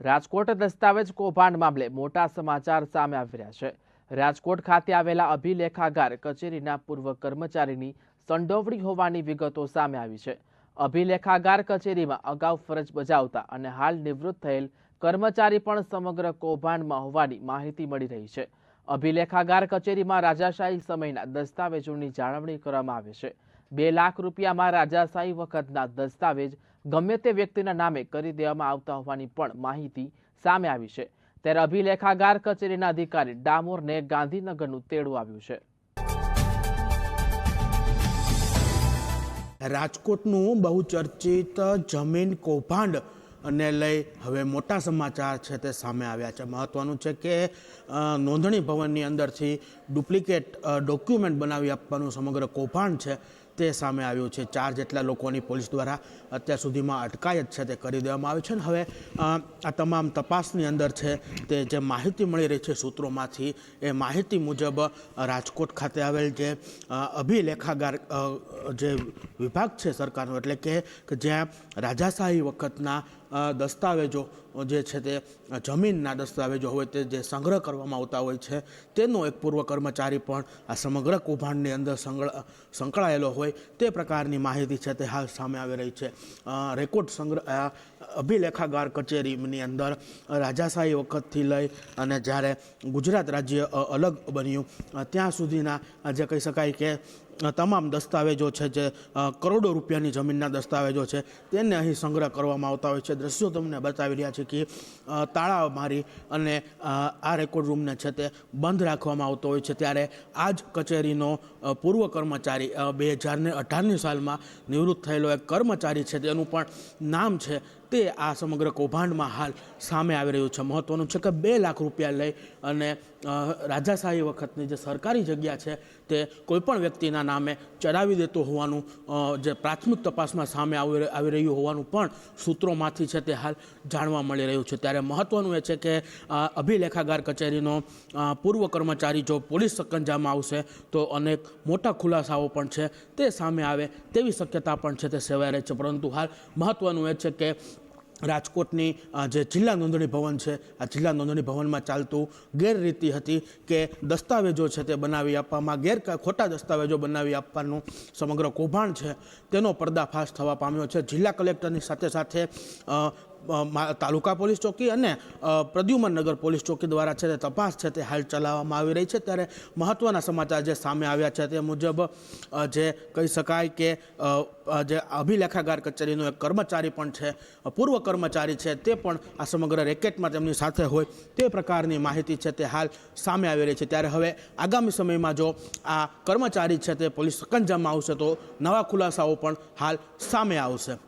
રાજકોટ દસ્તાવેજ કૌભાંડ મામલે મોટા સમાચાર સામે આવી રહ્યા છે. રાજકોટ ખાતે આવેલા અભિલેખાગાર કચેરીના પૂર્વ કર્મચારીની સંડોવણી હોવાની વિગતો સામે આવી છે. અભિલેખાગાર કચેરીમાં અગાઉ ફરજ બજાવતા અને હાલ નિવૃત્ત થયેલ કર્મચારી પણ સમગ્ર કૌભાંડમાં હોવાની માહિતી મળી રહી છે. અભિલેખાગાર કચેરીમાં રાજાશાહી સમયના દસ્તાવેજોની જાળવણી કરવામાં આવે છે. બે લાખ રૂપિયામાં રાજાશાહી વખતના દસ્તાવેજ ગમે તે વ્યક્તિના નામે કરી દેવામાં આવતા હોવાની પણ માહિતી સામે આવી છે. ત્યારે અભિલેખાગાર કચેરીના અધિકારી ડામોરને ગાંધીનગરનું તેડું આવ્યું છે. રાજકોટનું બહુ ચર્ચિત જમીન કૌભાંડ અને લઈ હવે મોટા સમાચાર છે તે સામે આવ્યા છે. મહત્વનું છે કે નોંધણી ભવનની અંદરથી ડુપ્લિકેટ ડોક્યુમેન્ટ બનાવી આપવાનું સમગ્ર કૌભાંડ છે. તે સામે આવ્યું છે. ચાર જેટલા લોકોની પોલીસ દ્વારા અત્યાર સુધીમાં અટકાયત છે તે કરી દેવામાં આવી છે અને હવે આ તમામ તપાસની અંદર છે તે જે માહિતી મળી રહી છે સૂત્રોમાંથી, એ માહિતી મુજબ રાજકોટ ખાતે આવેલ જે અભિલેખાગાર જે વિભાગ છે સરકારનો, એટલે કે જ્યાં રાજાશાહી વખતના દસ્તાવેજો જે છે તે જમીનના દસ્તાવેજો હોય તે જે સંગ્રહ કરવામાં આવતા હોય છે, તેનો એક પૂર્વ કર્મચારી પણ આ સમગ્ર કૌભાંડની અંદર સંકળાયેલો હોય તે પ્રકારની માહિતી છે તે હાલ સામે આવી રહી છે. રેકોર્ડ સંગ્રહ અભિલેખાગાર કચેરીની અંદર રાજાશાહી વખતથી લઈ અને જ્યારે ગુજરાત રાજ્ય અલગ બન્યું ત્યાં સુધીના જે કહી શકાય કે તમામ દસ્તાવેજો છે જે કરોડો રૂપિયાની જમીનના દસ્તાવેજો છે, તેને અહીં સંગ્રહ કરવામાં આવતા હોય છે. દ્રશ્યો તમને બતાવી રહ્યા છે કે તાળા મારી અને આ રેકોર્ડ રૂમને છે તે બંધ રાખવામાં આવતો હોય છે. ત્યારે આ જ કચેરીનો પૂર્વ કર્મચારી બે હજારને અઢારની સાલમાં નિવૃત્ત થયેલો એક કર્મચારી છે. તેનું પણ નામ છે તે આ સમગ્ર કૌભાંડમાં હાલ સામે આવી રહ્યું છે. મહત્ત્વનું છે કે બે લાખ રૂપિયા લઈ અને રાજાશાહી વખતની જે સરકારી જગ્યા છે તે કોઈપણ વ્યક્તિના નામે ચડાવી દેતો હોવાનું જે પ્રાથમિક તપાસમાં સામે આવી રહ્યું હોવાનું પણ સૂત્રોમાંથી છે તે હાલ જાણવા મળી રહ્યું છે. ત્યારે મહત્વનું એ છે કે અભિલેખાગાર કચેરીનો પૂર્વ કર્મચારી જો પોલીસ સકંજામાં આવશે, તો અનેક મોટા ખુલાસાઓ પણ છે તે સામે આવે તેવી શક્યતા પણ છે તે સેવાઈ રહી છે. પરંતુ હાલ મહત્વનું એ છે કે રાજકોટની જે જિલ્લા નોંધણી ભવન છે, આ જિલ્લા નોંધણી ભવનમાં ચાલતું ગેરરીતિ હતી કે દસ્તાવેજો છે તે બનાવી આપવામાં, ગેર ખોટા દસ્તાવેજો બનાવી આપવાનું સમગ્ર કૌભાંડ છે, તેનો પર્દાફાશ થવા પામ્યો છે. જિલ્લા કલેક્ટરની સાથે સાથે તાલુકા પોલીસ ચોકી અને પ્રદ્યુમન નગર પોલીસ ચોકી દ્વારા છે તે તપાસ છે તે હાલ ચલાવવામાં આવી રહી છે. ત્યારે મહત્વના સમાચાર જે સામે આવ્યા છે તે મુજબ જે કહી શકાય કે જે અભિલેખાગાર કચેરીનો એક કર્મચારી પણ છે પૂર્વ કર્મચારી છે તે પણ આ સમગ્ર રેકેટમાં તેમની સાથે હોય તે પ્રકારની માહિતી છે તે હાલ સામે આવી રહી છે. ત્યારે હવે આગામી સમયમાં જો આ કર્મચારી છે તે પોલીસ સકંજામાં આવશે તો નવા ખુલાસાઓ પણ હાલ સામે આવશે.